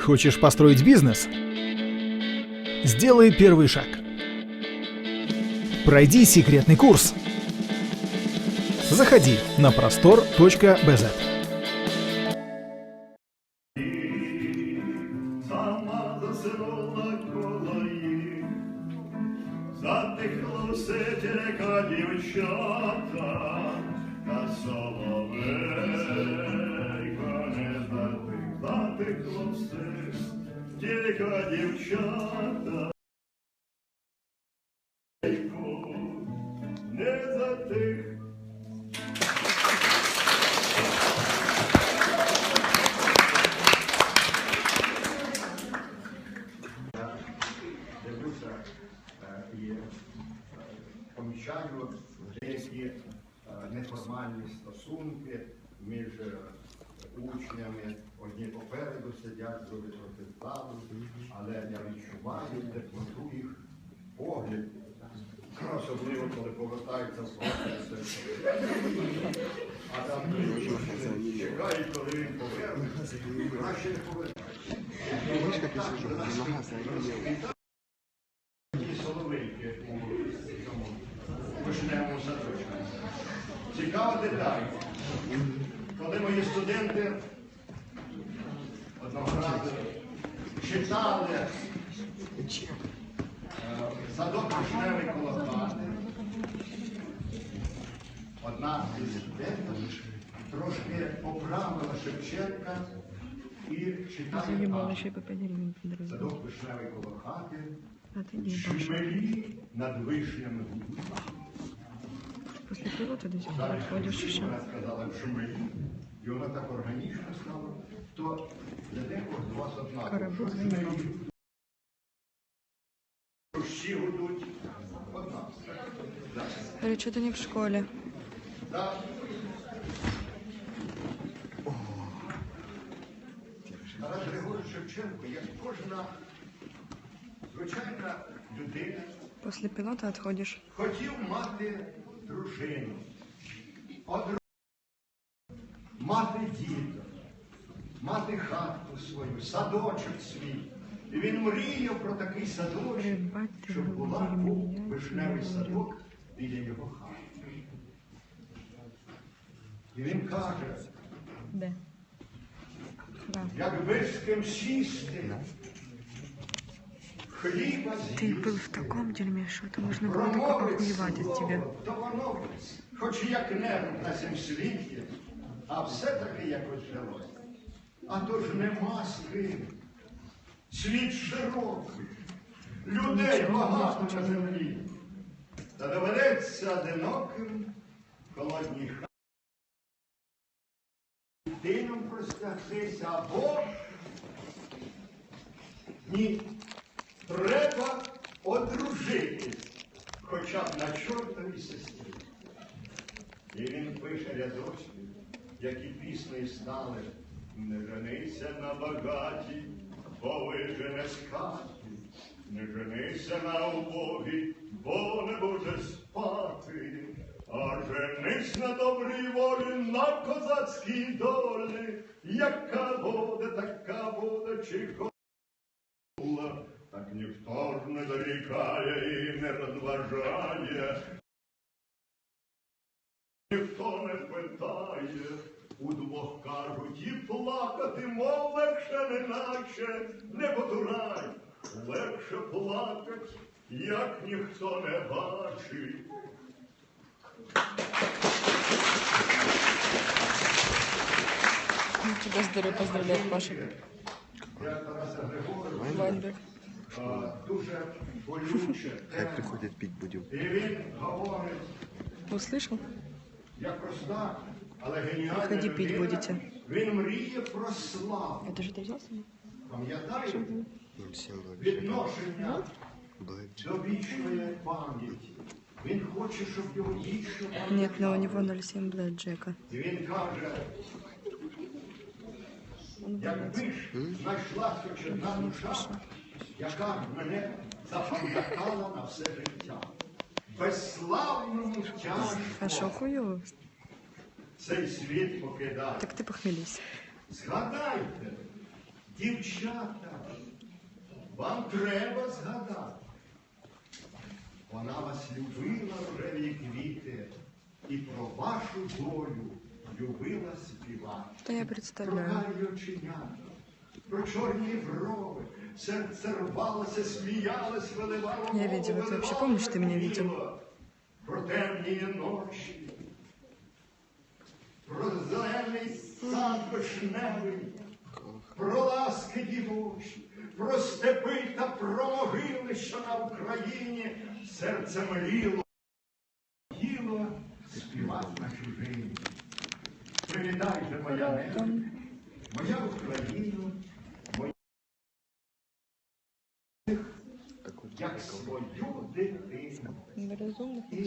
Хочешь построить бизнес? Сделай первый шаг. Пройди секретный курс. Заходи на простор.бз. Сама заснула колої, затихло все тірека дівчата, та соловейка не Затихло все тірека дівчата. Не затих. дивлюся е, е, помічаю деякі е, неформальні стосунки між учнями. Одні попереду сидять, другі трохи ззаду, але я відчуваю теплоту їх поглядів. Особливо, коли повертаються з. А там чекають, коли він повернеться. Краще не повернеться. Соловейки у вишневому садочку. Цікава деталь. Коли мої студенти одного разу читали е, садок вишневий коло хати, одна із студентів трошки поправила Шевченка і читає Заебал так. еще и по 5 гривен подарил. Садок вишневий коло хати. Шмелі над вишнями. После пилота до сих пор Далі ходишь вона еще. сказала в Шмелі, і вона так органічно стала, то для декого з вас одна. Карабут Що заїхав. Шмелі? Всі гудуть одна. Говорит, что-то не в школе. Так. Тарас Григорович Шевченко, як кожна звичайна людина, После пилота отходишь. хотів мати дружину, одру... мати діток, мати хату свою, садочок свій. І він мріяв про такий садочок, щоб була був вишневий садок біля його хати. І він каже. Да. якби з ким сісти, Ты з'їсти. был в таком дерьме, что это можно было только охуевать от тебя. то воно, хоч як небо на цім світі, а все-таки якось жилось. А то ж нема з ким. Світ широкий, людей Нічого, багато нічого на не землі. Та доведеться одиноким в холодній хаті. Тином простягтися або ні, треба одружитись, хоча б на чортовій сестрі. І він пише рядочки, які пісні стали. Не женися на багаті, бо вижене з хаті. Не женися на убогій, бо не буде спати. А женись на добрій волі, на козацькій долі, яка буде, така буде, чи ніхто дорікає і не розважає. Ніхто не питає, удвох кажуть, і плакати, мов легше не наче, не потурай, легше плакать, як ніхто не бачить. Ну, тебя здорово поздравляю, Паша. Я Тараса Григоровича Вайнбек. а, дуже болюче. Хай приходять піть будемо. І він говорить, Услышал? як проста, але геніальна Приходи пить людина. будете. Він мріє про славу. Это же ты взял себе? Пам'ятаєте? 07 Відношення Блэкджек. до вічної пам'яті. Він хоче, щоб його вічно Нет, но у него пам'ятали. 0,7 Блэк Джека. І він каже, Он якби ж знайшла хоч одна душа, яка мене запам'ятала на все життя. Безславному тяжко цей світ покидати. Так ты похмелись. Згадайте, дівчата, вам треба згадати. Вона вас любила рожеві квіти і про вашу долю любила співати. Да я Про представляю. карі оченята, про чорні брови, серце рвалося, сміялось, виливало. Я видела, ты вообще помнишь, ты меня видел? видел? Про ночі, про зелений сад вишневий, про ласки дівочі, про степи та про могили, що на Україні серце мріло, свою дитину. Неразумных І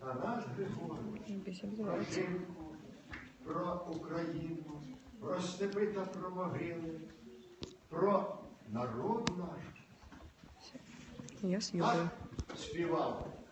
Тарас Григорович про Україну, про степи та про могили, про народ наш. Я співав